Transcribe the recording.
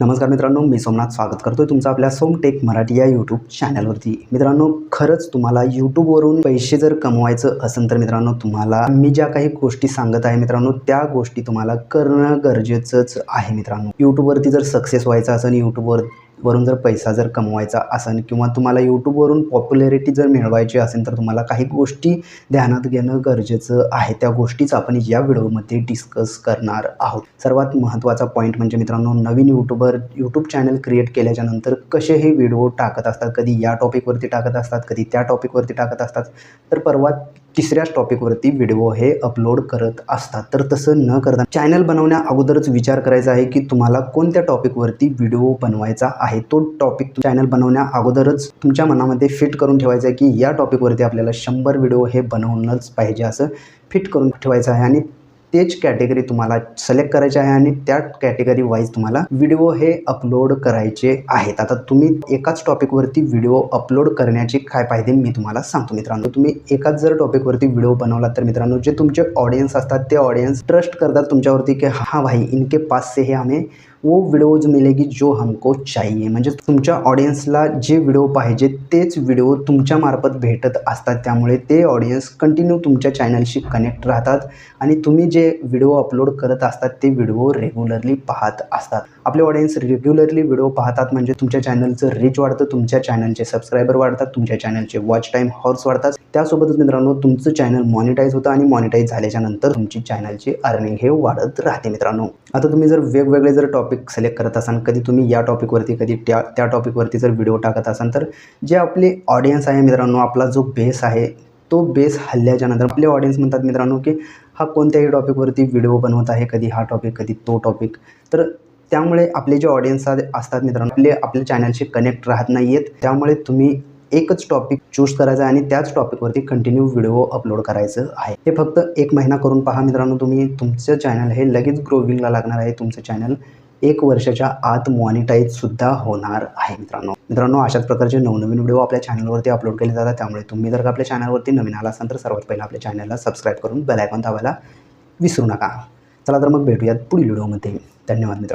नमस्कार मित्रांनो मी सोमनाथ स्वागत करतोय तुमचं आपल्या सोमटेक मराठी या यूट्यूब चॅनलवरती मित्रांनो खरंच तुम्हाला यूट्यूबवरून पैसे जर कमवायचं असेल तर मित्रांनो तुम्हाला मी ज्या काही गोष्टी सांगत आहे मित्रांनो त्या गोष्टी तुम्हाला करणं गरजेचंच आहे मित्रांनो. यूट्यूबवरती जर सक्सेस व्हायचं असेल यूट्यूबवर वरून जर पैसा जर कमवायचा असेल किंवा तुम्हाला यूट्यूबवरून पॉप्युलॅरिटी जर मिळवायची असेल तर तुम्हाला काही गोष्टी ध्यानात घेणं गरजेचं आहे. त्या गोष्टीच आपण या व्हिडिओमध्ये डिस्कस करणार आहोत. सर्वात महत्त्वाचा पॉईंट म्हणजे मित्रांनो नवीन यूट्यूबर यूट्यूब चॅनल क्रिएट केल्याच्यानंतर कसे हे व्हिडिओ टाकत असतात? कधी या टॉपिकवरती टाकत असतात कधी त्या टॉपिकवरती टाकत असतात? तर परवा तिसऱ्याच टॉपिकवरती व्हिडिओ हे अपलोड करत असतात. तर तसं न करता चॅनल बनवण्या अगोदरच विचार करायचा आहे की तुम्हाला कोणत्या टॉपिकवरती व्हिडिओ बनवायचा आहे? तो टॉपिक चॅनल बनवण्या अगोदरच तुमच्या मनामध्ये फिट करून ठेवायचा आहे की या टॉपिकवरती आपल्याला शंभर व्हिडिओ हे बनवणंच पाहिजे असं फिट करून ठेवायचं आहे. आणि तेच कॅटेगरी तुम्हाला सिलेक्ट करायचे आहे आणि त्या कॅटेगरी वाईज तुम्हाला व्हिडिओ हे अपलोड करायचे आहेत. आता तुम्ही एकाच टॉपिकवरती व्हिडिओ अपलोड करण्याचे काय फायदे मी तुम्हाला सांगतो मित्रांनो. तुम्ही एकाच जर टॉपिकवरती व्हिडिओ बनवला तर मित्रांनो जे तुमचे ऑडियन्स असतात ते ऑडियन्स ट्रस्ट करतात तुमच्यावरती की हा भाई इनके पास से हे आम्ही वो व्हिडिओज मिलेगी जो हमको चाहिए। म्हणजे तुमच्या ऑडियन्सला जे व्हिडिओ पाहिजे तेच व्हिडिओ तुमच्यामार्फत भेटत असतात. त्यामुळे ते ऑडियन्स कंटिन्यू तुमच्या चॅनलशी कनेक्ट राहतात आणि तुम्ही जे व्हिडिओ अपलोड करत असतात ते व्हिडिओ रेग्युलरली पाहत असतात. आपले ऑडियन्स रेग्युलरली व्हिडिओ पाहतात म्हणजे तुमच्या चॅनलचं रीच वाढतं तुमच्या चॅनलचे सबस्क्रायबर वाढतात तुमच्या चॅनलचे वॉच टाईम हॉर्स वाढतात. त्यासोबतच मित्रांनो तुमचं चॅनल मॉनिटाईज होतं आणि मॉनिटाईज झाल्याच्यानंतर तुमची चॅनलची अर्निंग हे वाढत राहते मित्रांनो. आता तुम्ही जर वेगवेगळे जर टॉपिक सिलेक्ट करत असाल कधी तुम्ही या टॉपिकवरती कधी त्या त्या टॉपिकवरती जर व्हिडिओ टाकत असाल तर जे आपले ऑडियन्स आहे मित्रांनो आपला जो बेस आहे तो बेस हल्ल्याच्या नंतर आपले ऑडियन्स म्हणतात मित्रांनो की हा कोणत्याही टॉपिकवरती व्हिडिओ बनवत आहे कधी हा टॉपिक कधी तो टॉपिक तर त्यामुळे आपले जे ऑडियन्स असतात मित्रांनो आपले आपल्या चॅनलशी कनेक्ट राहत नाही आहेत त्यामुळे तुम्ही एकच टॉपिक चूज करायचा आणि त्याच टॉपिकवरती कंटिन्यू व्हिडिओ अपलोड करायचं आहे. हे फक्त एक महिना करून पहा मित्रांनो तुम्ही तुमचं चॅनल हे लगेच ग्रोविंगला लागणार आहे तुमचं चॅनल एक वर्षाच्या आत मॉनिटाईजसुद्धा होणार आहे मित्रांनो. मित्रांनो अशाच प्रकारचे नवनवीन व्हिडिओ आपल्या चॅनलवरती अपलोड केले जातात त्यामुळे तुम्ही जर का आपल्या चॅनलवरती नवीन आला असाल तर सर्वात पहिला आपल्या चॅनलला सबस्क्राईब करून बेलायकॉन दाबायला विसरू नका. चला तर मग भेटूयात पुढील व्हिडिओमध्ये धन्यवाद मित्रांनो.